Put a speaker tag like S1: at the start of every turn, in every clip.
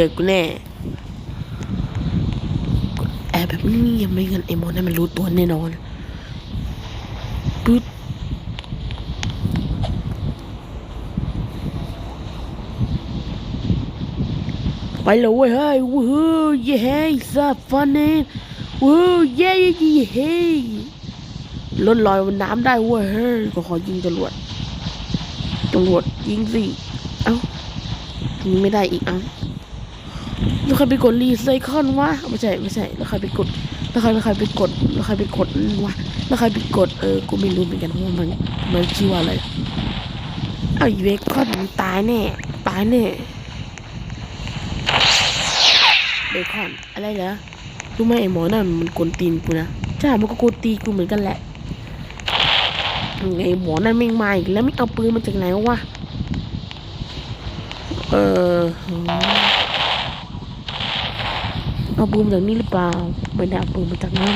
S1: จอกูแน่แอบแบบนี้ยังไม่เงั้นไอ้มอนั่นมันรู้ตัวแน่นอนปึ๊ดไปเลยเว้ยเฮ้ยวู้ฮู้เย้เฮ้ยซับฟันเนวู้เย้เย้เย้เฮ้ยลดลอยบนน้ำได้เว้ยเฮ้ยก็ขอยิงจรวดจรวดยิงสิเอ้ายิงไม่ได้อีกอ้า แล้วใครไปกดรีไซเคิลวะไม่ใช่ไม่ใช่แล้วใครไปกดแล้วใครแล้วใครไปกดแล้วใครไปกดวะแล้วใครไปกดเออกูไม่รู้เหมือนกันว่ามันมันชื่อว่าอะไรเอาอีเวคคอนตายแน่ตายแน่เบคอนอะไรเหรอรู้ไหมไอ้หมอนั่นมันกวนตีนกูนะใช่มันก็กวนตีกูเหมือนกันแหละไอ้หมอนั่นไม่งมาอีกแล้วไม่เอาปืนมาจากไหนวะเออ เอาปืนมาจากนี่หรือเปล่าไม่ได้เอาปืนมาจากนั้น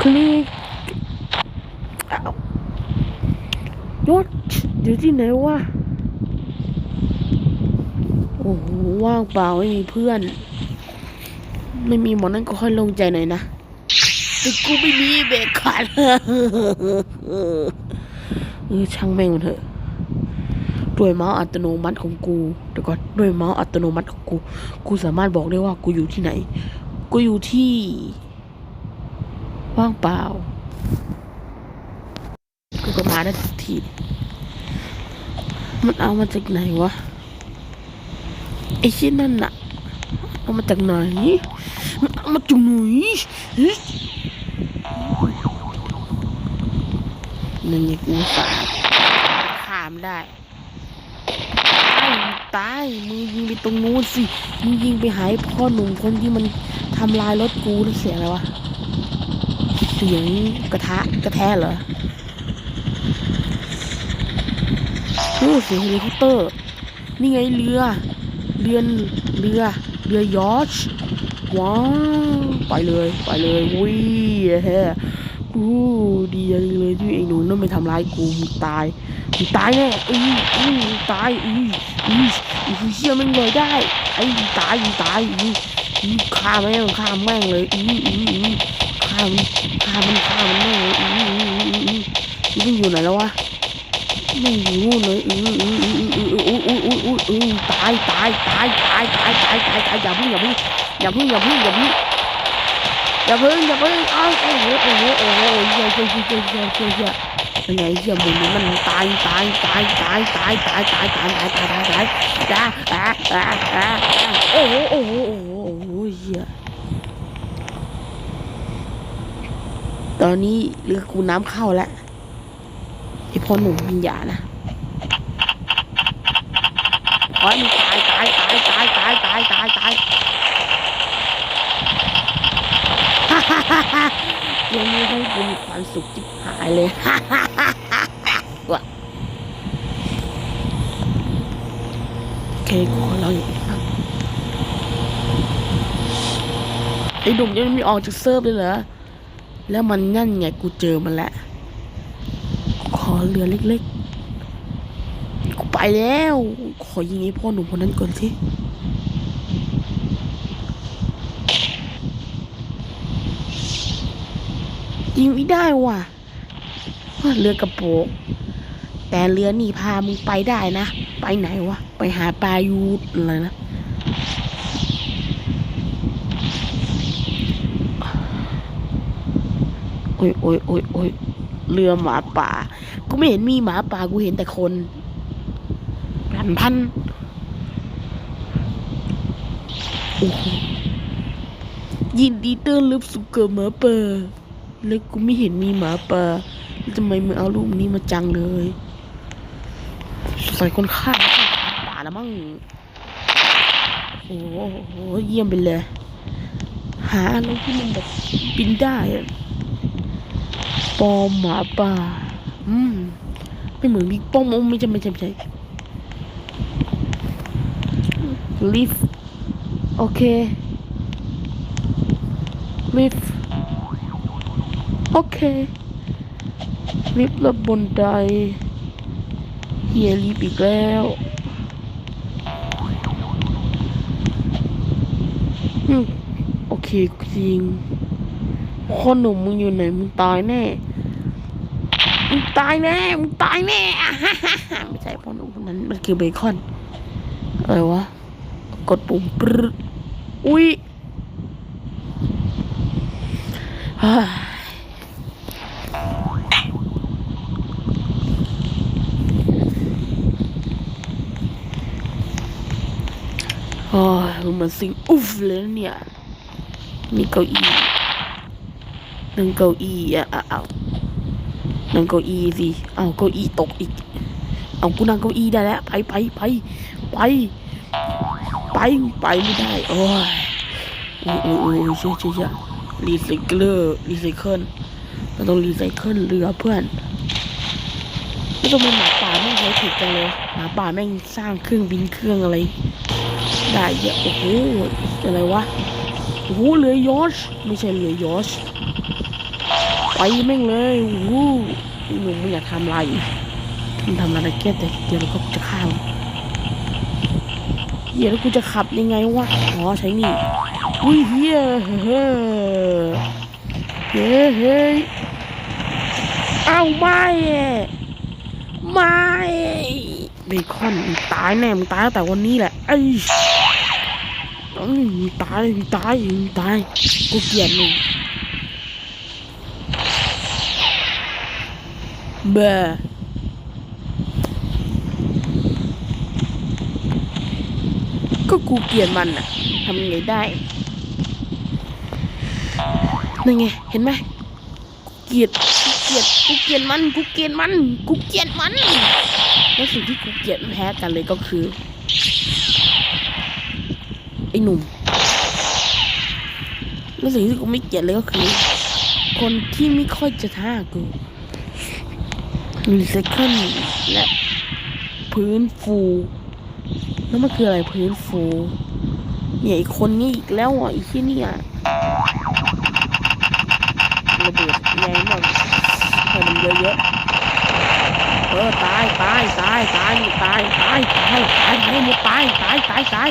S1: คลิกยศอยู่ที่ไหนวะโอ้โหว่างเปล่าไม่มีเพื่อน ไม่มีหมอนั่นก็ค่อยลงใจหน่อยนะแต่กูไม่มีเบรกขาดเออช่างแม่งมันเถอะ ด้วยเมาส์อัตโนมัติของกูเดี๋ยวก่อนด้วยเมาส์อัตโนมัติของกู กูสามารถบอกได้ว่ากูอยู่ที่ไหน กูอยู่ที่ ว่างเปล่า กูก็มาได้ทันทีมันเอามาจากไหนวะไอ้ชิ้นนั่นน่ะเอามาจากไหนมันเอามาจากไหนนั่นไงกูสาดข้ามได้ ตายมึงยิงไปตรงนู้นสิมึงยิงไปหายพ่อหนุ่มคนที่มันทำลายรถกูนี่เสียงอะไรวะเสียงกระทะกระแทกเหรอโอ้เสียงเฮลิคอปเตอร์ นี่ไงเรือเรือเรือเรือยอชว้าวไปเลยไปเลยวิเฮ้กูดีจังเลยที่ไอ้หนูนั่นไม่ทำร้ายกูตาย ตายแน่อืออือตายอืออืออือเชี่ยมันเลยได้ไอ้มึงตายมึงตายอืออือฆ่าแม่งฆ่าแม่งเลยอืออืออือฆ่ามันฆ่ามันฆ่ามันแม่งเลยอืออืออืออือมันอยู่ไหนแล้ววะไม่อยู่นู่นเลยอืออืออืออืออืออืออืออืออือตายตายตายตายตายตายตายตายอย่าพึ่งอย่าพึ่งอย่าพึ่งอย่าพึ่งอย่าพึ่งอย่าพึ่งอย่าพึ่งอ้าวโอ้โหโอ้โหโอ้โหเยี่ยเยี่ยเยี่ยเยี่ยเยี่ยเยี่ย เป็นไงเยี่ยมึงนี่มันตายตายตายตายตายตายตายตายตายตายตายตายจ้าอ่าอ่าอ่าโอ้โหโอ้โหโอ้โหโอ้โหเยี่ยตอนนี้เรือกูน้ำเข้าแล้วไอพ่อหนุ่มวิญญาณนะขอให้มึงตายตายตายตายตายตายตายตายฮ่าฮ่าฮ่าฮ่า เรื่องนี้ให้กูมีความสุขจิบหายเลยฮ่าฮ่าฮ่าฮ่าฮ่าวะเคกขอเล่าอย่างนี้ครับไอ้หนุ่มยังไม่ออกจากเซิร์ฟเลยเหรอ แล้วมันนั่นไงกูเจอมันแล้ว ขอเรือเล็กๆ กูไปแล้ว ขอยิงไอ้พ่อหนุ่มคนนั้นก่อนสิ ยิงไม่ได้ว่ะเรือกระโปงแต่เรือนี่พามึงไปได้นะ ไปไหนวะ ไปหาปลายูดอะไรนะโอ้ยโอ้ยโอ้ยโอ้ยเรือหมาป่า กูไม่เห็นมีหมาป่ากูเห็นแต่คนพันพันยินดีต้อนรับสู่เกิดหมาป่า แล้วกูไม่เห็นมีหมาป่าทำไมมึงเอารูปนี้มาจังเลยใส่คนฆ่าป่าแล้วมั้งโอ้โหเยี่ยมไปเลย หาอะไรที่มันแบบบินได้ปอมหมาป่า อืมไม่เหมือนบิ๊กป้อมโอ้ไม่ใช่ไม่ใช่ไม่ใช่ลิฟโอเคลิฟ โอเคลิฟต์ระบนใดเฮียลิฟต์อีกแล้วโอเคจริงคนหนุ่มมึงอยู่ไหนมึงตายแน่มึงตายแน่มึงตายแน่ไม่ใช่พ่อหนุ่มคนนั้นมันคือเบคอนอะไรวะกดปุ่มปรอุ้ย คือมานสิ่งอุฟเลยเนี่ยมีเก้าอี้นั่งเก้าอี้อะเอานั่งเก้าอี้สิเอาเก้าอี้ตกอีก เอากูนั่งเก้าอี้ได้แล้ว ไปไปไปไปไปไปไม่ได้ โอ้ยโอ้ยโอ้ยเชี่ยเชี่ยรีไซเคิลรีไซเคิลเราต้องรีไซเคิลเรือเพื่อนไม่ต้องเป็นหมาป่าแม่งใช้ถูกจังเลยหมาป่าแม่งสร้างเครื่องบินเครื่องอะไร ได้เยอะโอ้โหอะไรวะโอ้โหเลยยอชไม่ใช่เลยยอชไปแม่งเลยโอ้โหหนุ่มไม่อยากทำอะไรมันทำอะไรแก่แต่เดี๋ยวเราก็จะข้ามเดี๋ยวกูจะขับยังไงวะอ๋อใช้นี่อุ้ยเฮ้ยเฮ้ยเฮ้ยเอาไม่ไม่เบคอนตายแน่มึงตายแต่วันนี้แหละไอ้ อ้ยตายตายตายกูเกลียดมึงเบอก็กูเกลียดมันอะทำไงได้นั่นไงเห็นไหมกูเกลียดกูเกลียดกูเกลียดมันกูเกลียดมันกูเกลียดมัน และสิ่งที่กูเกลียดแพ้กันเลยก็คือ ไอ้หนุ่มและสิ่งที่กูไม่เกลียดเลยก็คือ คนที่ไม่ค่อยจะท่ากูรีไซเคิลและพื้นฟู แล้วมันคืออะไรพื้นฟูใหญ่คนนี้อีกแล้วอะอีกที่นี่อะระเบิดแรงมากให้มันเยอะๆเออตายตายตายตายตายตายตายตายตายตายตายตายตาย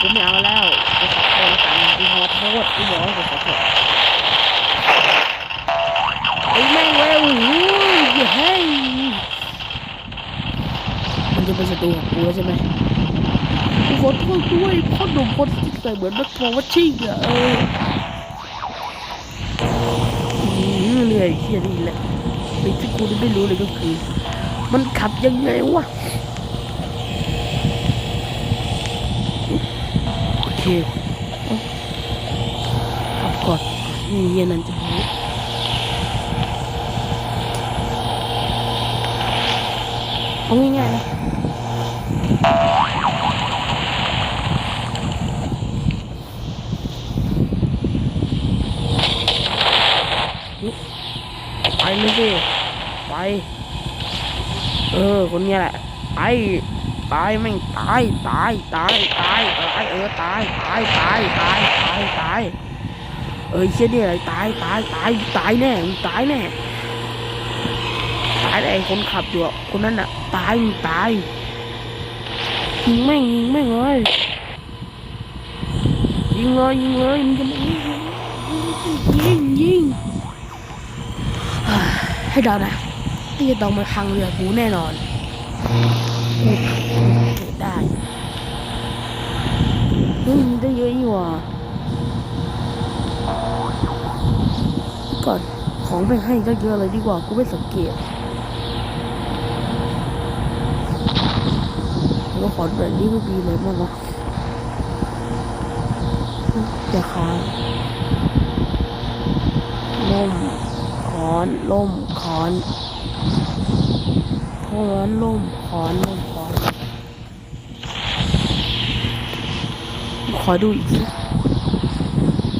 S1: กูไม่เอาแล้วกูขอโทษแล้วกันกูขอโทษกูบอกว่ากูขอโทษไอ้แม่งเว้ยโอ้โหเฮ้ยมันจะเป็นศัตรูของกูแล้วใช่ไหมกูขอโทษด้วยพ่อหนุ่มคนที่ใส่เหมือนนักมองว่าชิงอะเออเหนื่อยเฮียนี่แหละสิ่งที่กูไม่รู้เลยก็คือ มันขับยังไงวะ โอเคเอาขับก่อนนี่เย็นนั่นจะรู้เอาง่ายๆนะไปเลยสิไป เออ คนนี้แหละ ไป ตายแม่งตายตายตายตายตายเออตายตายตายตายตายตายเอ้ยเชี่ยเนี่ยตายตายตายตายแน่ตายแน่ตายไอ้คนขับอยู่คนนั้นอะตายมึงตายยิงแม่งยิงแม่งเลยยิงเลยยิงเลยมึงจะไม่ยิงยิงยิงให้เดานะที่จะต้องมาพังเรือกูแน่นอน ได้เฮ้ยมีได้เยอะอยู่ว่ะก่อนของไปให้ก็เยอะเลยดีกว่ากูไม่สังเกตแล้วขอแบบนี้ไม่มีเลยมั้งวะจะค้างล่มขอนล่มขอนข อนล่มขอนล่มขอน ขอดูอีกสิ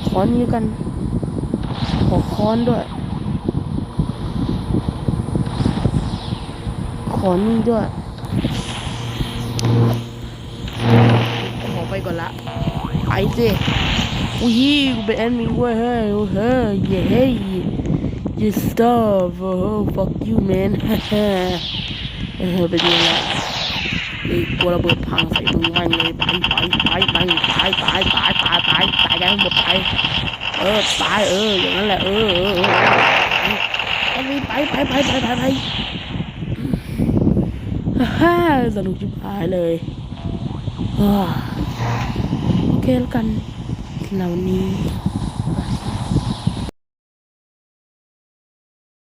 S1: ค้อนนี้กัน ขอค้อนด้วย ขอนี่ด้วย ขอไปก่อนละไปสิอุ้ยกูเป็นแอดมินเว้ยเฮ้ยเฮ้ยเย้เฮ้ย you stop oh fuck you man เออเป็นยังไงไอ้กลัวระเบิดพังใส่มึงแม่งเลยไปไปไปไปตายตายตายตายตายตายกันหมดตายเออตายเอออย่างนั้นแหละเออเออเออไปไปไปไปไปไปฮ่าสนุกชิบหายเลยอ่าโอเคแล้วกันสำหรับวันนี้